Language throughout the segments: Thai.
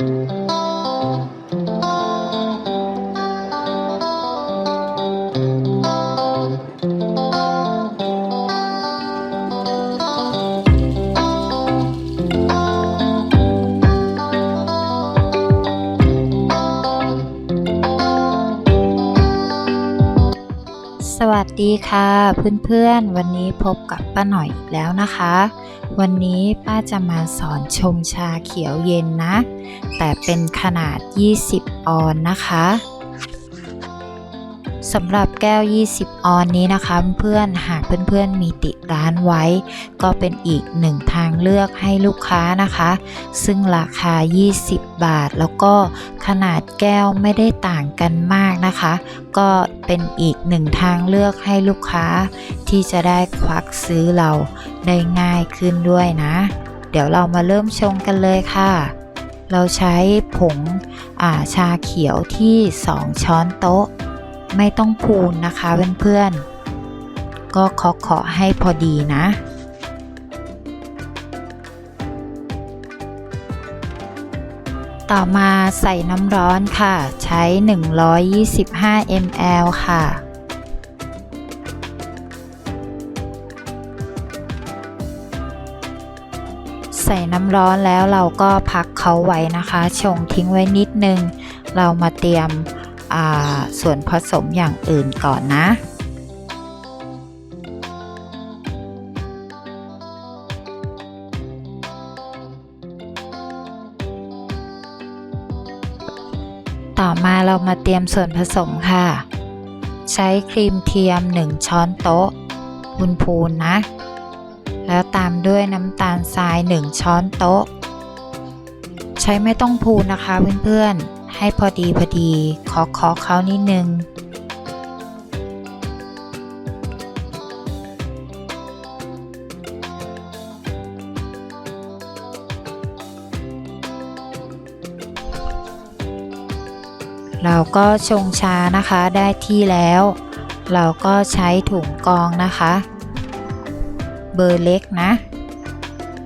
Thank you. สวัสดีค่ะเพื่อนๆ วันนี้พบกับป้าหน่อยอีกแล้วนะคะ วันนี้ป้าจะมาสอนชงชาเขียวเย็นนะ แต่เป็นขนาด 20 ออนนะคะ สำหรับแก้ว 20 ออนนี้นะคะเพื่อนๆ หากเพื่อนๆ มีติดร้านไว้ ก็เป็นอีกหนึ่งทางเลือกให้ลูกค้านะคะ ซึ่งราคา 20 บาท แล้วก็ขนาดแก้วไม่ได้ต่างกันมากนะคะ ก็เป็นอีกหนึ่งทางเลือกให้ลูกค้า ที่จะได้ควักซื้อเราได้ง่ายขึ้นด้วยนะ เดี๋ยวเรามาเริ่มชงกันเลยค่ะเราใช้ผงาชาเขียวที่ 2 ช้อนโต๊ะ ไม่ต้องพูนนะคะเพื่อนๆ ก็ขอขอให้พอดีนะ ต่อมาใส่น้ำร้อนค่ะ ใช้ 125 ml ค่ะใส่น้ำร้อนแล้วเราก็พักเขาไว้นะคะ ชงทิ้งไว้นิดนึง เรามาเตรียม ส่วนผสมอย่างอื่นก่อนนะต่อมาเรามาเตรียมส่วนผสมค่ะ ใช้ครีมเทียม 1 ช้อนโต๊ะพูนๆนะ แล้วตามด้วยน้ำตาลทราย 1 ช้อนโต๊ะ ใช้ไม่ต้องพูนนะคะเพื่อนๆ ให้พอดีพอดีขอขอเขานิดนึง เราก็ชงชานะคะได้ที่แล้ว เราก็ใช้ถุงกองนะคะ เบอร์เล็กนะ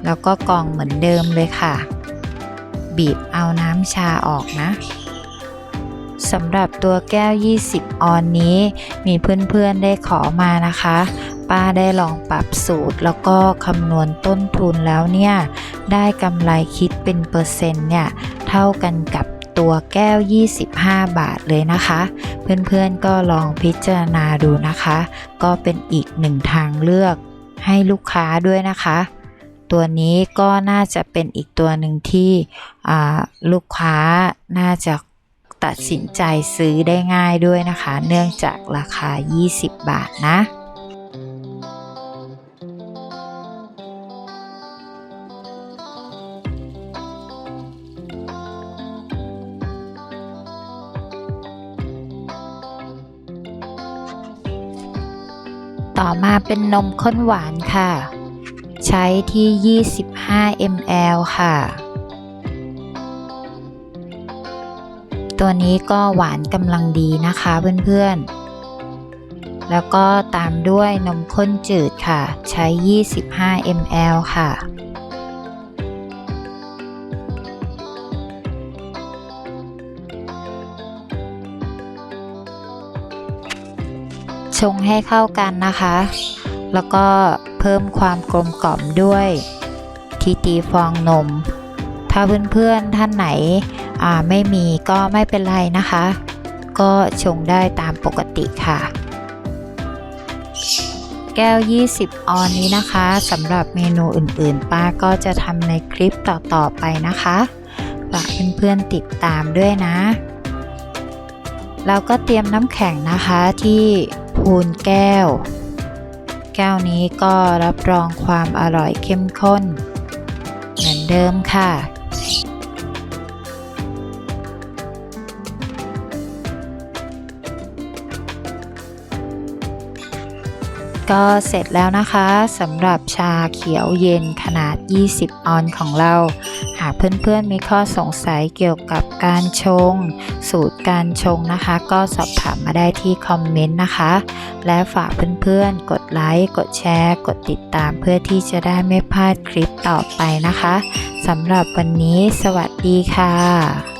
แล้วก็กองเหมือนเดิมเลยค่ะ บีบเอาน้ำชาออกนะ สำหรับตัวแก้ว 20 ออนนี้ มีเพื่อนๆได้ขอมานะคะ ป้าได้ลองปรับสูตรแล้วก็คำนวณต้นทุนแล้วเนี่ย ได้กำไรคิดเป็นเปอร์เซ็นต์เนี่ย เท่ากันกับตัวแก้ว 25 บาทเลยนะคะ เพื่อนๆก็ลองพิจารณาดูนะคะ ก็เป็นอีกหนึ่งทางเลือกให้ลูกค้าด้วยนะคะ ตัวนี้ก็น่าจะเป็นอีกตัวหนึ่งที่ลูกค้าน่าจะ ตัดสินใจซื้อได้ง่ายด้วยนะคะ เนื่องจากราคา 20 บาทนะต่อมาเป็นนมข้นหวานค่ะ ใช้ที่ 25 ml ค่ะ ตัวนี้ก็หวานกำลังดีนะคะเพื่อนๆ แล้วก็ตามด้วยนมข้นจืดค่ะ ใช้ 25 ml ค่ะชงให้เข้ากันนะคะ แล้วก็เพิ่มความกลมกล่อมด้วย ทีตีฟองนม ถ้าเพื่อนๆท่านไหนไม่มีก็ไม่เป็นไรนะคะ ก็ชงได้ตามปกติค่ะ แก้ว 20 ออนนี้นะคะสำหรับเมนูอื่นๆ ป้าก็จะทำในคลิปต่อๆไปนะคะฝากเพื่อนๆติดตามด้วยนะ เราก็เตรียมน้ำแข็งนะคะที่พูนแก้ว แก้วนี้ก็รับรองความอร่อยเข้มข้น เหมือนเดิมค่ะ ก็เสร็จแล้วนะคะสำหรับชาเขียวเย็นขนาด 20 ออนของเรา หากเพื่อนๆมีข้อสงสัยเกี่ยวกับการชง สูตรการชงนะคะ ก็สอบถามมาได้ที่คอมเมนต์นะคะ และฝากเพื่อนๆ กดไลค์ กดแชร์ กดติดตามเพื่อที่จะได้ไม่พลาดคลิปต่อไปนะคะสำหรับวันนี้สวัสดีค่ะ